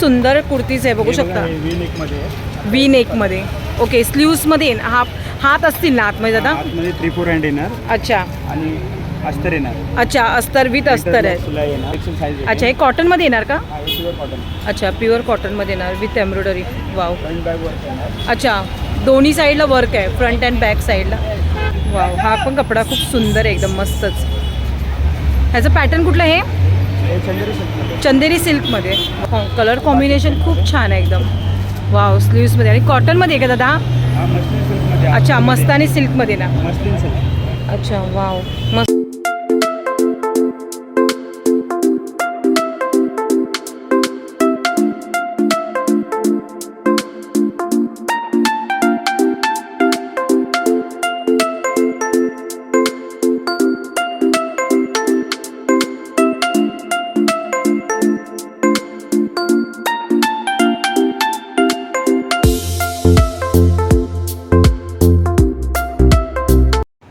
सुंदर कुर्तीज आहे बघू शकता. व्ही नेकमध्ये आहे. वी ओके स्लीव्समध्ये हाफ हात असतील ना आतमध्ये दादा? आतमध्ये थ्री फोर हँड येणार. अच्छा. आणि अस्तर येणार. अच्छा अस्तर विथ अस्तर आहे. अच्छा हे कॉटनमध्ये येणार का? प्युअर कॉटन अच्छा प्युअर कॉटनमध्ये येणार विथ एम्ब्रॉयडरी वाव अच्छा दोन्ही साईडला वर्क आहे फ्रंट अँड बॅक साईडला वाव हा पण कपडा खूप सुंदर आहे एकदम मस्तच. ह्याचं पॅटर्न कुठलं हे हे? चंदेरी सिल्कमध्ये. सिल्कमध्ये. कलर कॉम्बिनेशन खूप छान आहे एकदम. वाव स्लीव्समध्ये आणि कॉटनमध्ये आहे का दादा? हा अच्छा मस्तानी सिल्कमध्ये ना. अच्छा वाव. मस्त.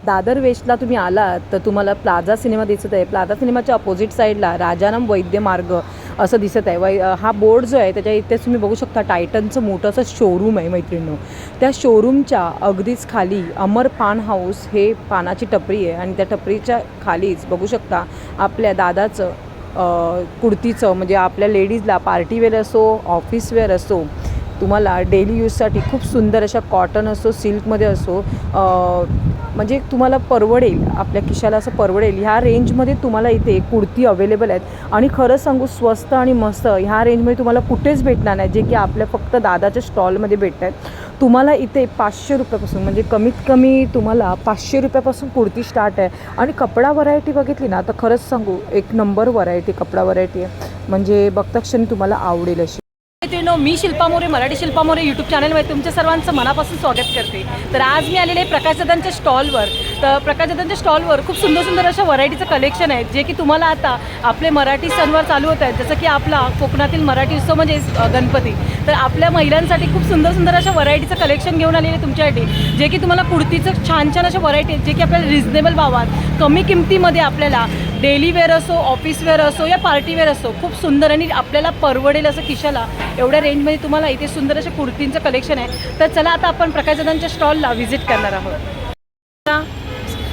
दादर वेस्टला तुम्ही आलात तर तुम्हाला प्लाझा सिनेमा दिसत आहे. प्लाझा सिनेमाच्या अपोजिट साईडला राजाराम वैद्य मार्ग असं दिसत आहे. वै हा बोर्ड जो आहे त्याच्या इथेच तुम्ही बघू शकता टायटनचं मोठं असं शोरूम आहे मैत्रिणीनं. त्या शोरूमच्या अगदीच खाली अमर पान हाऊस हे पानाची टपरी आहे आणि त्या टपरीच्या खालीच बघू शकता आपल्या दादाचं कुर्तीचं म्हणजे आपल्या लेडीजला पार्टीवेअर असो ऑफिसवेअर असो तुम्हाला डेली यूजसाठी खूप सुंदर अशा कॉटन असो सिल्कमध्ये असो म्हणजे तुम्हाला परवडेल आपल्या खिशाला असं परवडेल. ह्या रेंजमध्ये तुम्हाला इथे कुर्ती अवेलेबल आहेत. आणि खरं सांगू स्वस्त आणि मस्त ह्या रेंजमध्ये तुम्हाला कुठेच भेटणार नाही जे की आपल्या फक्त दादाच्या स्टॉलमध्ये भेटत आहेत तुम्हाला इथे पाचशे रुपयापासून म्हणजे कमीत कमी तुम्हाला पाचशे रुपयापासून कुर्ती स्टार्ट आहे. आणि कपडा व्हरायटी बघितली ना तर खरंच सांगू एक नंबर व्हरायटी कपडा व्हरायटी आहे. म्हणजे बघता क्षणी तुम्हाला आवडेल अशी. मित्रांनो मी शिल्पा मोरे मराठी शिल्पा मोरे यूट्यूब चॅनलमध्ये तुमच्या सर्वांचं मनापासून स्वागत करते. तर आज मी आलेले प्रकाश प्रकाशदादांच्या स्टॉलवर तर प्रकाशदादांच्या स्टॉलवर खूप सुंदर सुंदर अशा व्हरायटीचं कलेक्शन आहे जे की तुम्हाला आता आपले मराठी सणवार चालू होत आहेत. जसं की आपला कोकणातील मराठी उत्सव म्हणजे गणपती. तर आपल्या महिलांसाठी खूप सुंदर सुंदर अशा व्हरायटीचं कलेक्शन घेऊन आलेले आहे तुमच्यासाठी जे की तुम्हाला कुर्तीचं छान छान अशा व्हरायटी आहेत जे की आपल्याला रिझनेबल भावात कमी किमतीमध्ये आपल्याला डेली वेअर असो ऑफिस वेअर असो या पार्टी वेअर असो खूप सुंदर आणि आपल्याला परवडेल असं खिशाला. एवढ्या रेंजमध्ये तुम्हाला इथे सुंदर अशा कुर्तींचं कलेक्शन आहे. तर चला आता आपण प्रकाशदादांच्या स्टॉलला व्हिजिट करणार आहोत.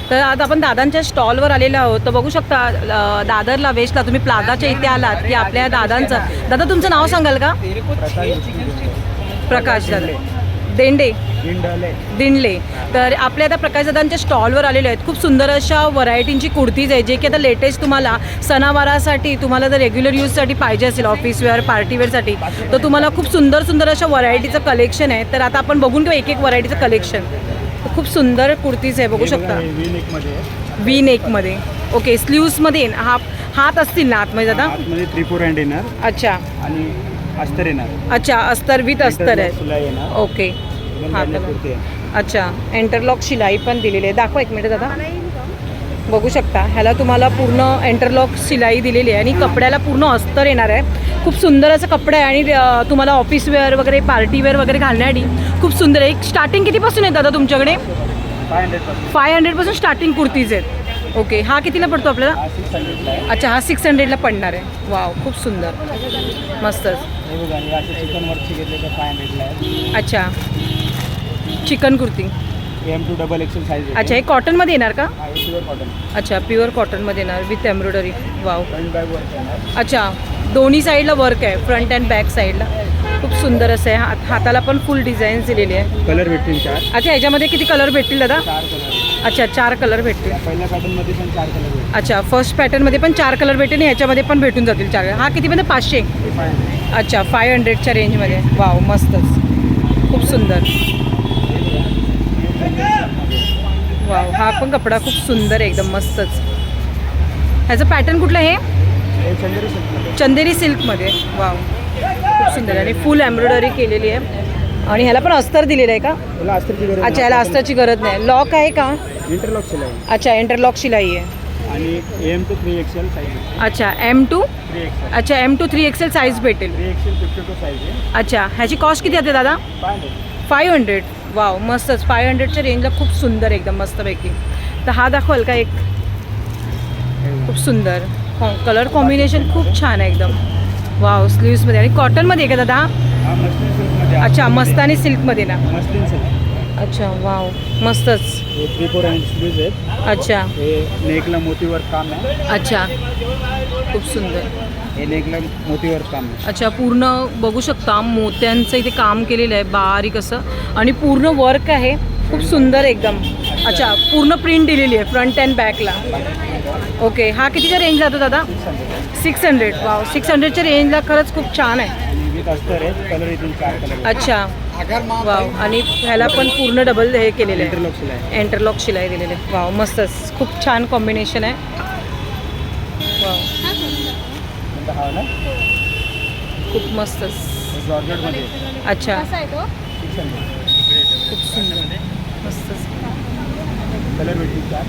तर आता आपण दादांच्या स्टॉलवर आलेलो आहोत. तर बघू शकता दादरला वेस्टला तुम्ही प्लाझाच्या इथे आलात की आपल्या दादांचं. दादा तुमचं नाव सांगाल का? प्रकाश दादा. देंडे. दिंडले. तर आपल्या आता प्रकाशदादांच्या स्टॉलवर आलेले आहेत. खूप सुंदर अशा व्हरायटींची कुर्तीज आहे जे की आता लेटेस्ट तुम्हाला सणावारासाठी तुम्हाला जर रेग्युलर यूजसाठी पाहिजे असेल ऑफिस वेअर पार्टी वेअरसाठी तर तुम्हाला खूप सुंदर सुंदर अशा व्हरायटीचं कलेक्शन आहे. तर आता आपण बघून घेऊ एक एक व्हरायटीचं कलेक्शन खूप सुंदर कुर्तीज आहे बघू शकता. वी नेकमध्ये ओके स्लीव्समध्ये हाफ हात असतील ना आतमध्ये दादा? थ्री फोर हँड येणार अच्छा. आणि अस्तर येणार. अच्छा अस्तर विथ अस्तर आहे. येणार. ओके हा. कलर. अच्छा एंटरलॉक शिलाई पण दिलेली आहे. दाखवा एक मिनिट दादा. बघू शकता. ह्याला तुम्हाला पूर्ण एंटरलॉक शिलाई दिलेली आहे आणि कपड्याला पूर्ण अस्तर येणार आहे. खूप सुंदर असं कपडा आहे आणि तुम्हाला ऑफिस वेअर वगैरे पार्टी वेअर वगैरे घालण्यासाठी खूप सुंदर आहे. स्टार्टिंग कितीपासून आहे दादा तुमच्याकडे? फाय हंड्रेडपासून. फाय हंड्रेडपासून स्टार्टिंग कुर्तीज आहेत. ओके हा कितीला पडतो आपल्याला? सिक्स हंड्रेडला आहे. अच्छा हा सिक्स हंड्रेडला पडणार आहे. वाव खूप सुंदर. मस्तच. हे बघा हे असे चिकन वर्कचे घेतले तर फाय हंड्रेडला आहे. अच्छा. Chikan kurti. M to double XL size अच्छा हे कॉटनमध्ये येणार का? प्युअर कॉटन अच्छा प्युअर कॉटनमध्ये येणार with embroidery wow front back work येणार. अच्छा. दोन्ही साईडला वर्क आहे फ्रंट अँड बॅक साईडला. खूप सुंदर असं आहे. हात हाताला पण फुल डिझाईन्स दिलेली आहे. कलर भेटतील चार. अच्छा ह्याच्यामध्ये किती कलर भेटतील दादा? चार कलर अच्छा चार कलर भेटतील. पहिल्या पॅटर्नमध्ये पण चार कलर भेटतील. अच्छा फर्स्ट पॅटर्नमध्ये पण चार कलर भेटेल आणि ह्याच्यामध्ये पण भेटून जातील चार हा कितीमध्ये पाचशे. अच्छा फाय हंड्रेडच्या रेंजमध्ये वाव मस्तच. खूप सुंदर. वाव हा पण कपडा खूप सुंदर आहे एकदम मस्तच. ह्याचं पॅटर्न कुठलं हे हे चंदेरी सिल्कमध्ये. वाव. खूप सुंदर. आहे आणि फुल एम्ब्रॉयडरी केलेली आहे. आणि ह्याला पण अस्तर दिलेलं आहे का? अस्त्रची अच्छा याला अस्ताची गरज नाही. लॉक आहे का? इंटरलॉक शिलाई. अच्छा इंटरलॉक शिलाई आहे. आणि M to three XL size अच्छा एम टू अच्छा M to three XL size भेटेल. आहे. अच्छा ह्याची कॉस्ट किती येते दादा? फाय हंड्रेड वाव मस्तच. फाय हंड्रेडच्या रेंजला खूप सुंदर आहे एकदम मस्तपैकी. तर हा दाखवाल का एक? खूप सुंदर. कलर कॉम्बिनेशन खूप छान आहे एकदम. वाव स्लीव्समध्ये आणि कॉटनमध्ये आहे का दादा. अच्छा मस्तानी सिल्कमध्ये ना? अच्छा वाव मस्तच. थ्री फोर इंच स्लीव्ज आहेत. अच्छा. हे नेकला मोतीवर काम आहे. अच्छा. खूप सुंदर. हे नेकला मोतीवर काम आहे. अच्छा पूर्ण बघू शकता. मोत्यांचं इथे काम केलेलं आहे. बारीक असं. आणि पूर्ण वर्क आहे. खूप सुंदर एकदम. अच्छा पूर्ण प्रिंट दिलेली आहे फ्रंट अँड बॅकला ओके हा कितीच्या रेंज जातो दादा? सिक्स हंड्रेड वाव सिक्स हंड्रेडच्या रेंजला खरंच खूप छान आहे. विथ अस्तर आहे कलर येतील चार कलर अच्छा. वाव आणि ह्याला पण पूर्ण डबल हे केलेलं आहे. एंटरलॉक शिलाई. दिलेली आहे. वाव मस्तच खूप छान कॉम्बिनेशन आहे. वाव खूप मस्तच अच्छा. खूप सुंदर. मस्तच कलर भेटतील चार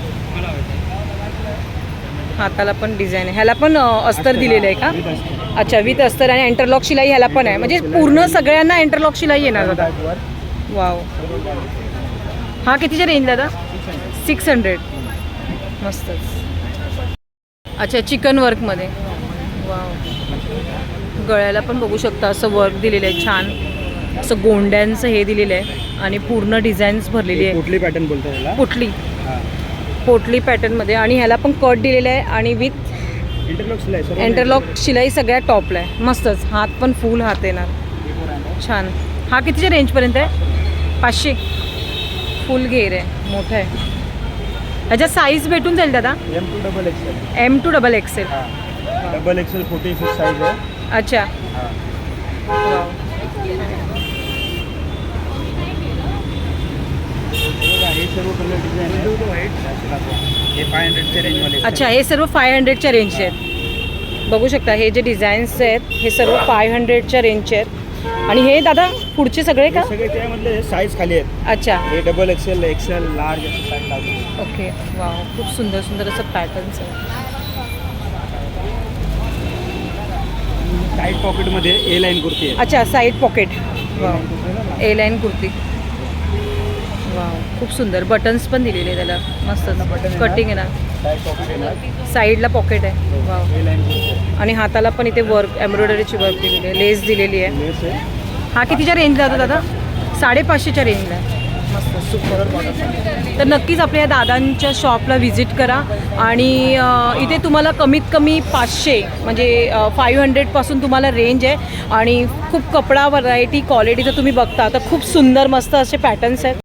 हाताला पण डिझाईन आहे. ह्याला पण अस्तर दिलेलं आहे का. अच्छा विथ अस्तर आणि एंटरलॉक शिलाई ह्याला पण आहे. म्हणजे पूर्ण सगळ्यांना एंटरलॉक शिलाई येणार दादा वाव हा कितीच्या रेंज दादा सिक्स हंड्रेड सिक्स हंड्रेड मस्तच अच्छा चिकन वर्कमध्ये वाव गळ्याला पण बघू शकता असं वर्क दिलेलं आहे छान. असं गोंड्यांचं हे दिलेलं आहे आणि पूर्ण डिझाईन्स भरलेली आहे. कुठली पॅटर्न बोलतो त्याला. पोटली पॅटर्नमध्ये आणि ह्याला पण कट दिलेलं आहे आणि विथ इंटरलॉक शिलाई सर्व एंटरलॉक शिलाई सगळ्यात टॉपला आहे. मस्तच. हात पण फुल हात येणार. छान. हा कितीच्या रेंजपर्यंत आहे? पाचशे. फुल घेर आहे. मोठं आहे. ह्याच्यात साईज भेटून जाईल दादा? M to double XL M to double XL double XL forty six size आहे. अच्छा हा वाव. बघा, हे सर्व कलर डिझाईन हे फाय हंड्रेडच्या रेंजमध्ये अच्छा हे सर्व फाय हंड्रेडच्या रेंजचे आहेत. बघू शकता हे जे डिझाईन्स आहेत हे सर्व फाय हंड्रेडच्या रेंजचे आहेत. आणि हे दादा पुढचे सगळे का? हे सगळे त्यामधले साईज खाली आहेत. अच्छा. हे डबल एक्सेल एक्सेल लार्ज असं साईज ओके वाव खूप सुंदर सुंदर असं पॅटर्न्स आहे टाईट पॉकेटमध्ये ए लाईन कुर्ती आहे. अच्छा side pocket wow. A line kurti. Wow खूप सुंदर. बटन्स पण दिलेले त्याला. मस्त. कटिंग आहे. ना साईडला पॉकेट आहे वाव आहे. आणि हाताला पण इथे वर्क एम्ब्रॉयडरीची वर्क दिलेली आहे. लेस दिलेली आहे. हा कितीच्या रेंज जातो दादा? साडेपाचशेच्या रेंजला. मस्त. सुपर तर नक्कीच आपल्या या दादांच्या शॉपला व्हिजिट करा. आणि इथे तुम्हाला कमीत कमी पाचशे म्हणजे फाईव्ह हंड्रेडपासून तुम्हाला रेंज आहे. आणि खूप कपडा व्हरायटी क्वालिटीचं तुम्ही बघता तर खूप सुंदर मस्त असे पॅटर्न्स आहेत.